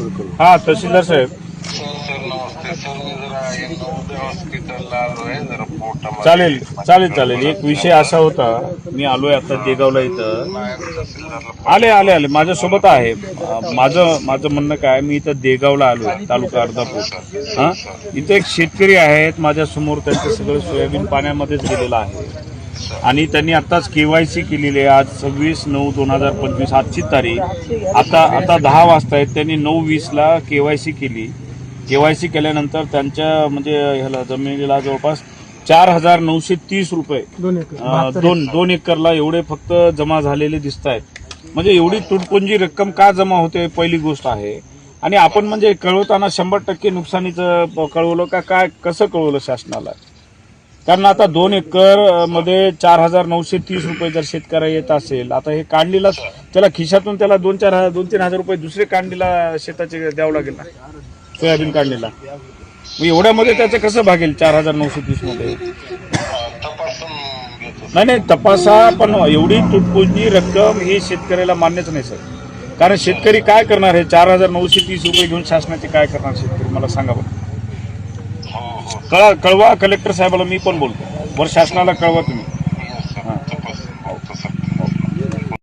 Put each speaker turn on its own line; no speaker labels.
हा तहसीलदार साहेब.
सर सर नमस्ते. सर मी जरा नवोदय हॉस्पिटलला आलोय. जरा पोटामध्ये
चालेल चालेल चालेल. एक विषय असा होता. मी आलोय आता देगावला इथं.
तहसीलदारला
आले आले आले. माझ्यासोबत आहे. अं, माझं माझं म्हणणं काय मी इथं देगावला आलो तालुका अर्धापूर. हा? इथं एक शेतकरी आहेत. माझ्यासमोर त्यांचं सगळं सोयाबीन पाण्यामध्येच गेलेलं आहे. आणि त्यांनी आताच केवायसी केलेली आहे. आज सव्वीस नऊ दोन हजार पंचवीस आजची तारीख. आता आता दहा वाजता आहेत. त्यांनी नऊ वीसला केवायसी केली. केवायसी केल्यानंतर त्यांच्या म्हणजे ह्याला जमिनीला जवळपास चार हजार नऊशे तीस रुपये दोन दोन एकरला एवढे फक्त जमा झालेले दिसत आहेत. म्हणजे एवढी तुटपुंजी रक्कम का जमा होते पहिली गोष्ट आहे. आणि आपण म्हणजे कळवताना शंभर टक्के नुकसानीचं कळवलं का काय कसं कळवलं शासनाला? कारण आता दोन एकरमध्ये चार हजार नऊशे तीस रुपये जर शेतकऱ्या येत असेल आता हे कांडलीला त्याला खिशातून त्याला दोन चार हजार- दोन तीन हजार रुपये दुसरे कांडलीला शेताचे द्यावं लागेल ना? सोयाबीन काढलेला मग एवढ्यामध्ये त्याचं कसं भागेल चार हजार नऊशे
तीसमध्ये?
नाही नाही तपासा पण एवढी तुटपुंजी रक्कम ही शेतकऱ्याला मान्यच नाही सर. कारण शेतकरी काय करणार हे चार हजार नऊशे तीस रुपये घेऊन शासनाचे काय करणार शेतकरी? मला सांगा बरं. कळा कळवा कलेक्टर साहेबाला मी पण बोलतो. वर शासनाला कळवा तुम्ही.